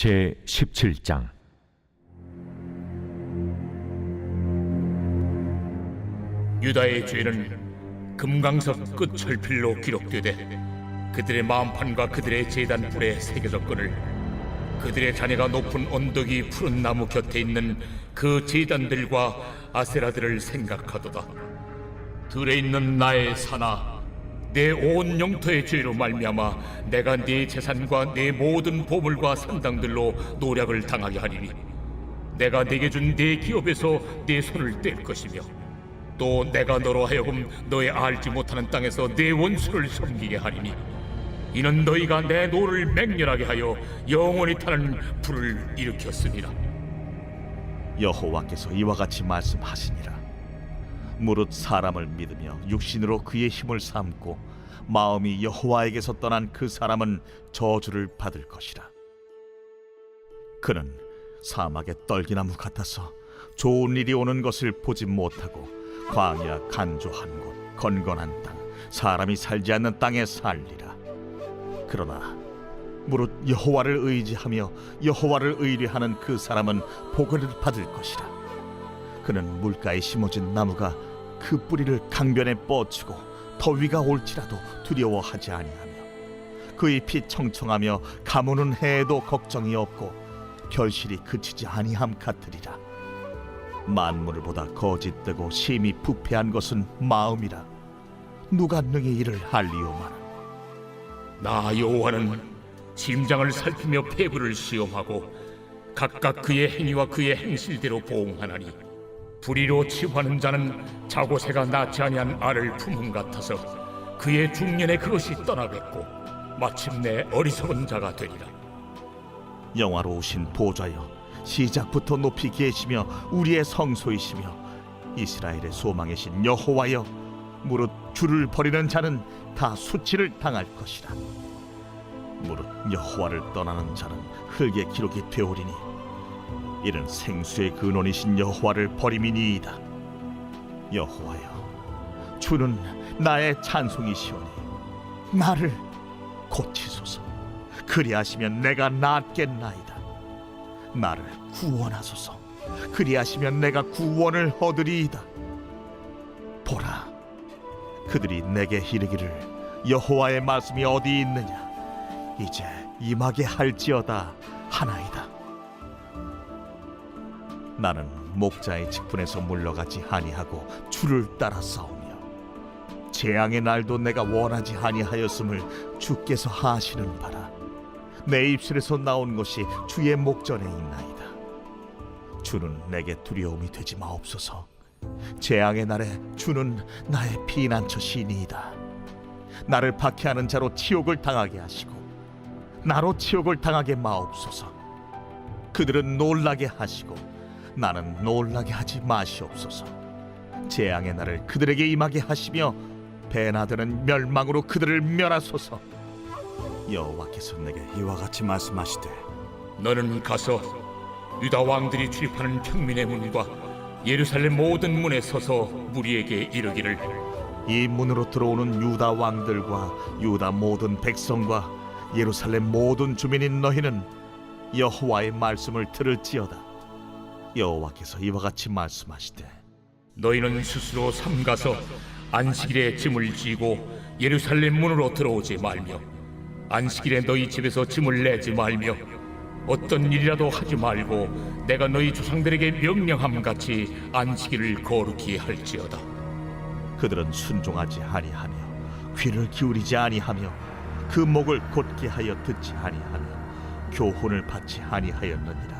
제 17장. 유다의 죄는 금강석 끝 철필로 기록되되 그들의 마음판과 그들의 제단 뿔에 새겨졌거늘 그들의 자네가 높은 언덕이 푸른 나무 곁에 있는 그 제단들과 아세라들을 생각하도다. 들에 있는 나의 사나 내 온 영토의 죄로 말미암아 내가 네 재산과 내 모든 보물과 산당들로 노략을 당하게 하리니 내가 네게 준 네 기업에서 네 손을 뗄 것이며 또 내가 너로 하여금 너의 알지 못하는 땅에서 네 원수를 섬기게 하리니 이는 너희가 내 노를 맹렬하게 하여 영원히 타는 불을 일으켰습니다. 여호와께서 이와 같이 말씀하시니라 무릇 사람을 믿으며 육신으로 그의 힘을 삼고 마음이 여호와에게서 떠난 그 사람은 저주를 받을 것이라 그는 사막의 떨기나무 같아서 좋은 일이 오는 것을 보지 못하고 광야 간조한 곳 건건한 땅 사람이 살지 않는 땅에 살리라 그러나 무릇 여호와를 의지하며 여호와를 의뢰하는 그 사람은 복을 받을 것이라. 그는 물가에 심어진 나무가 그 뿌리를 강변에 뻗치고 더위가 올지라도 두려워하지 아니하며 그 잎이 청청하며 가무는 해에도 걱정이 없고 결실이 그치지 아니함 같으리라. 만물을 보다 거짓되고 심히 부패한 것은 마음이라. 누가 능히 이를 알리오마나. 나 여호와는 심장을 살피며 폐부를 시험하고 각각 그의 행위와 그의 행실대로 보응하나니 불의로 치부하는 자는 자고새가 낳지 아니한 알을 품음 같아서 그의 중년에 그것이 떠나겠고 마침내 어리석은 자가 되리라. 영화로우신 보좌여 시작부터 높이 계시며 우리의 성소이시며 이스라엘의 소망이신 여호와여 무릇 주를 버리는 자는 다 수치를 당할 것이라. 무릇 여호와를 떠나는 자는 흙의 기록이 되오리니 이는 생수의 근원이신 여호와를 버림이니이다. 여호와여 주는 나의 찬송이시오니 나를 고치소서. 그리하시면 내가 낫겠나이다. 나를 구원하소서. 그리하시면 내가 구원을 얻으리이다. 보라 그들이 내게 이르기를 여호와의 말씀이 어디 있느냐? 이제 임하게 할지어다 하나이다 나는 목자의 직분에서 물러가지 아니하고 주를 따라 싸우며 재앙의 날도 내가 원하지 아니하였음을 주께서 하시는 바라. 내 입술에서 나온 것이 주의 목전에 있나이다. 주는 내게 두려움이 되지 마옵소서. 재앙의 날에 주는 나의 피난처시니이다. 나를 박해하는 자로 치욕을 당하게 하시고 나로 치욕을 당하게 마옵소서. 그들은 놀라게 하시고 나는 놀라게 하지 마시옵소서. 재앙의 날을 그들에게 임하게 하시며 배나 드는 멸망으로 그들을 멸하소서. 여호와께서 내게 이와 같이 말씀하시되 너는 가서 유다 왕들이 출입하는 평민의 문과 예루살렘 모든 문에 서서 무리에게 이르기를. 이 문으로 들어오는 유다 왕들과 유다 모든 백성과 예루살렘 모든 주민인 너희는 여호와의 말씀을 들을지어다 여호와께서 이와 같이 말씀하시되 너희는 스스로 삼가서 안식일에 짐을 지고 예루살렘 문으로 들어오지 말며 안식일에 너희 집에서 짐을 내지 말며 어떤 일이라도 하지 말고 내가 너희 조상들에게 명령함 같이 안식일을 거룩히 할지어다. 그들은 순종하지 아니하며 귀를 기울이지 아니하며 그 목을 곧게 하여 듣지 아니하며 교훈을 받지 아니하였느니라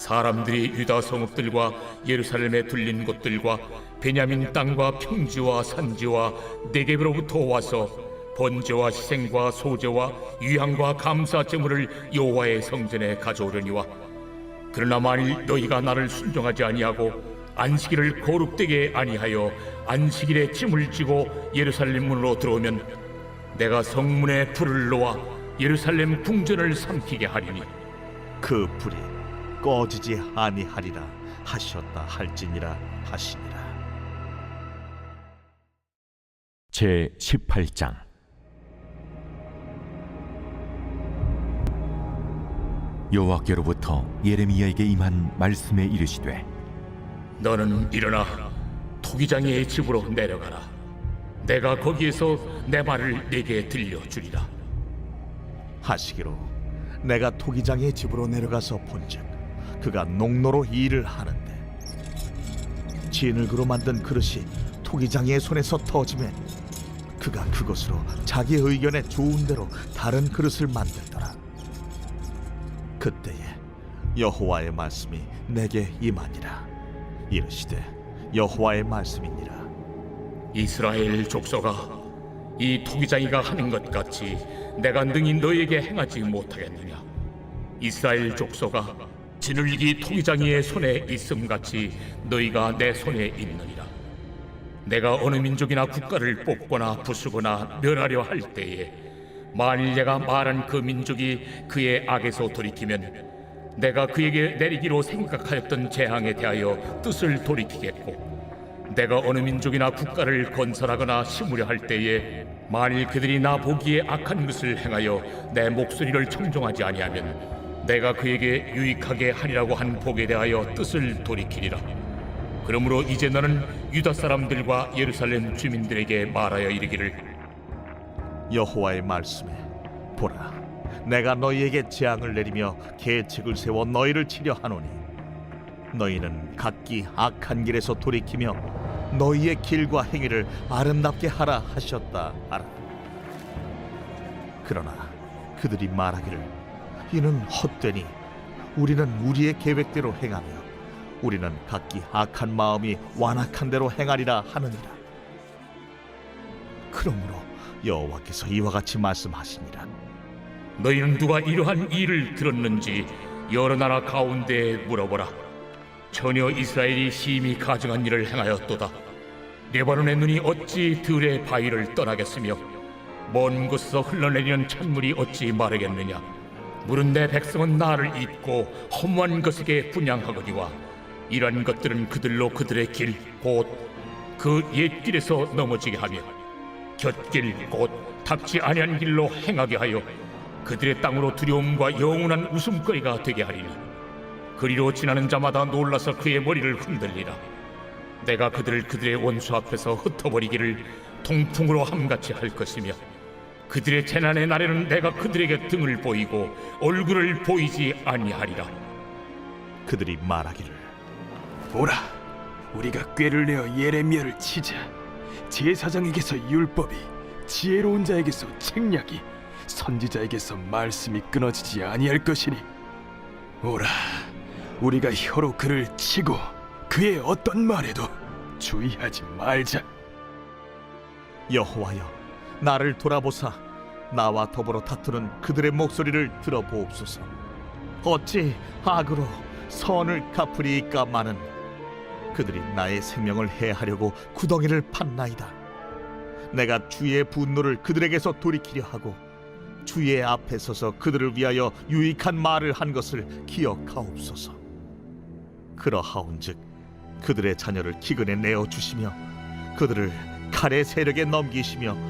사람들이 유다 성읍들과 예루살렘에 둘린 곳들과 베냐민 땅과 평지와 산지와 네겝으로부터 와서 번제와 희생과 소제와 유향과 감사 제물을 여호와의 성전에 가져오려니와 그러나 만일 너희가 나를 순종하지 아니하고 안식일을 거룩되게 아니하여 안식일에 짐을 지고 예루살렘 문으로 들어오면 내가 성문에 불을 놓아 예루살렘 궁전을 삼키게 하리니. 그 불이 꺼지지 아니하리라 하셨다 할지니라 하시니라. 제 18장. 여호와께로부터 예레미야에게 임한 말씀에 이르시되 너는 일어나 토기장의 집으로 내려가라. 내가 거기에서 내 말을 네게 들려주리라. 하시기로 내가 토기장의 집으로 내려가서 본즉 그가 농로로 일을 하는데. 진흙으로 만든 그릇이 토기장의 손에서 터지매 그가 그것으로 자기 의견에 좋은 대로 다른 그릇을 만들더라. 그때에 여호와의 말씀이 내게 임하니라. 이르시되 여호와의 말씀이니라. 이스라엘 족속아 이 토기장이가 하는 것 같이 내가 능히 너에게 행하지 못하겠느냐? 이스라엘 족속아 진흙이 토기장이의 손에 있음 같이 너희가 내 손에 있느니라. 내가 어느 민족이나 국가를 뽑거나 부수거나 멸하려 할 때에 만일 내가 말한 그 민족이 그의 악에서 돌이키면 내가 그에게 내리기로 생각하였던 재앙에 대하여 뜻을 돌이키겠고 내가 어느 민족이나 국가를 건설하거나 심으려 할 때에 만일 그들이 나 보기에 악한 것을 행하여 내 목소리를 청종하지 아니하면 내가 그에게 유익하게 하리라고 한 복에 대하여 뜻을 돌이키리라. 그러므로 이제 너는 유다 사람들과 예루살렘 주민들에게 말하여 이르기를. 여호와의 말씀에 보라 내가 너희에게 재앙을 내리며 계책을 세워 너희를 치려 하노니 너희는 각기 악한 길에서 돌이키며 너희의 길과 행위를 아름답게 하라 하셨다 하라. 그러나 그들이 말하기를 이는 헛되니 우리는 우리의 계획대로 행하며 우리는 각기 악한 마음이 완악한 대로 행하리라 하느니라 그러므로 여호와께서 이와 같이 말씀하시니라 너희는 누가 이러한 일을 들었는지 여러 나라 가운데에 물어보라. 전혀 이스라엘이 심히 가증한 일을 행하였도다. 레바논의 눈이 어찌 들의 바위를 떠나겠으며 먼 곳에서 흘러내리는 찬물이 어찌 마르겠느냐. 물은 내 백성은 나를 잊고 허무한 것에게 분양하거니와 이러한 것들은 그들로 그들의 길 곧 그 옛길에서 넘어지게 하며 곁길 곧 답지 아니한 길로 행하게 하여 그들의 땅으로 두려움과 영원한 웃음거리가 되게 하리니 그리로 지나는 자마다 놀라서 그의 머리를 흔들리라. 내가 그들을 그들의 원수 앞에서 흩어버리기를 통풍으로 함같이 할 것이며 그들의 재난의 날에는 내가 그들에게 등을 보이고 얼굴을 보이지 아니하리라 그들이 말하기를 보라, 우리가 꾀를 내어 예레미야를 치자. 제사장에게서 율법이, 지혜로운 자에게서 책략이, 선지자에게서 말씀이 끊어지지 아니할 것이니. 오라, 우리가 혀로 그를 치고 그의 어떤 말에도 주의하지 말자. 여호와여 나를 돌아보사. 나와 더불어 다투는 그들의 목소리를 들어보옵소서. 어찌 악으로 선을 갚으리이까마는 그들이 나의 생명을 해하려고 구덩이를 팠나이다. 내가 주의 분노를 그들에게서 돌이키려 하고 주의 앞에 서서 그들을 위하여 유익한 말을 한 것을 기억하옵소서. 그러하온즉 그들의 자녀를 기근에 내어 주시며 그들을 칼의 세력에 넘기시며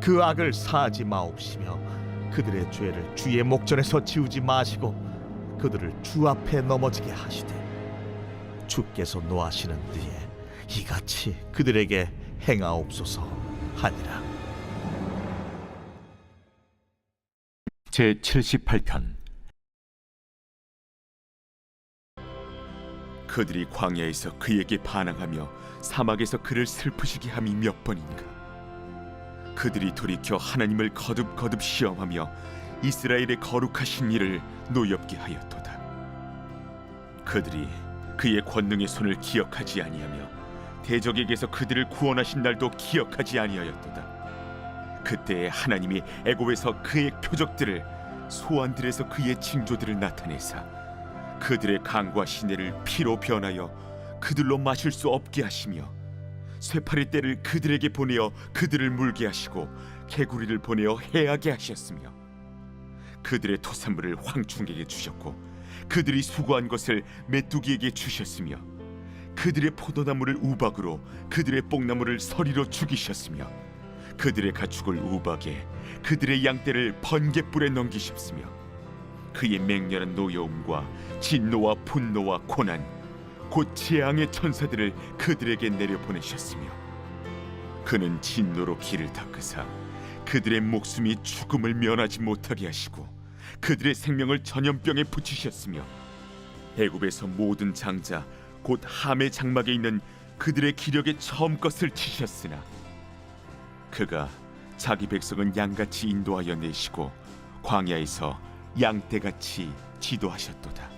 그 악을 사하지 마옵시며 그들의 죄를 주의 목전에서 지우지 마시고 그들을 주 앞에 넘어지게 하시되 주께서 노하시는 뒤에 이같이 그들에게 행하옵소서 하니라. 제 78편. 그들이 광야에서 그에게 반항하며 사막에서 그를 슬프시게 함이 몇 번인가 그들이 돌이켜 하나님을 거듭거듭 시험하며 이스라엘의 거룩하신 일을 노엽게 하였도다. 그들이 그의 권능의 손을 기억하지 아니하며 대적에게서 그들을 구원하신 날도 기억하지 아니하였도다. 그때 하나님이 애굽에서 그의 표적들을 소환들에서 그의 징조들을 나타내사 그들의 강과 시내를 피로 변하여 그들로 마실 수 없게 하시며 쇠파리 떼를 그들에게 보내어 그들을 물게 하시고 개구리를 보내어 해하게 하셨으며 그들의 토산물을 황충에게 주셨고 그들이 수고한 것을 메뚜기에게 주셨으며 그들의 포도나무를 우박으로 그들의 뽕나무를 서리로 죽이셨으며 그들의 가축을 우박에 그들의 양떼를 번갯불에 넘기셨으며 그의 맹렬한 노여움과 진노와 분노와 고난 곧 재앙의 천사들을 그들에게 내려 보내셨으며 그는 진노로 길을 닦으사 그들의 목숨이 죽음을 면하지 못하게 하시고 그들의 생명을 전염병에 붙이셨으며 애굽에서 모든 장자 곧 함의 장막에 있는 그들의 기력에 처음 것을 치셨으나 그가 자기 백성은 양같이 인도하여 내시고 광야에서 양떼같이 지도하셨도다.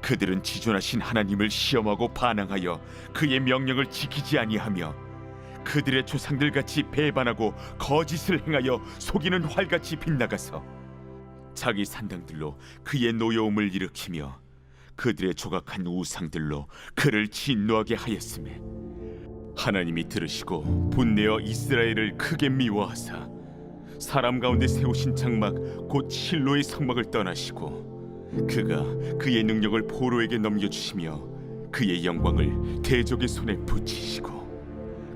그들은 지존하신 하나님을 시험하고 반항하여 그의 명령을 지키지 아니하며 그들의 조상들 같이 배반하고 거짓을 행하여 속이는 활같이 빗나가서 자기 산당들로 그의 노여움을 일으키며 그들의 조각한 우상들로 그를 진노하게 하였음에 하나님이 들으시고 분내어 이스라엘을 크게 미워하사 사람 가운데 세우신 장막 곧 실로의 성막을 떠나시고 그가 그의 능력을 포로에게 넘겨주시며 그의 영광을 대적의 손에 붙이시고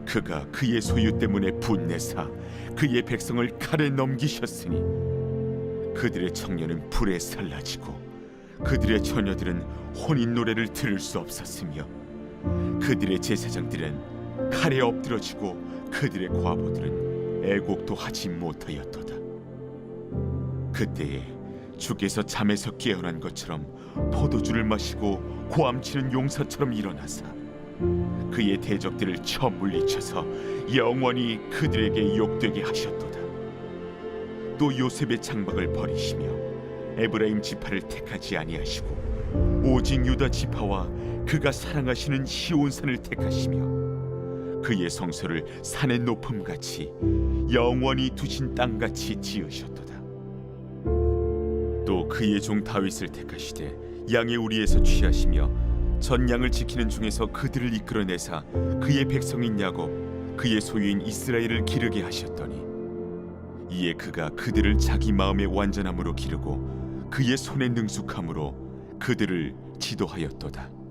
그가 그의 소유 때문에 분내사 그의 백성을 칼에 넘기셨으니 그들의 청년은 불에 살라지고 그들의 처녀들은 혼인 노래를 들을 수 없었으며 그들의 제사장들은 칼에 엎드러지고 그들의 과부들은 애곡도 하지 못하였도다. 그때에 주께서 잠에서 깨어난 것처럼 포도주를 마시고 고함치는 용사처럼 일어나사 그의 대적들을 쳐 물리쳐서 영원히 그들에게 욕되게 하셨도다. 또 요셉의 장막을 버리시며 에브라임 지파를 택하지 아니하시고 오직 유다 지파와 그가 사랑하시는 시온산을 택하시며 그의 성소를 산의 높음 같이 영원히 두신 땅 같이 지으셨도다. 또 그의 종 다윗을 택하시되 양의 우리에서 취하시며 전 양을 지키는 중에서 그들을 이끌어내사 그의 백성인 야곱 그의 소유인 이스라엘을 기르게 하셨더니 이에 그가 그들을 자기 마음의 완전함으로 기르고 그의 손의 능숙함으로 그들을 지도하였도다.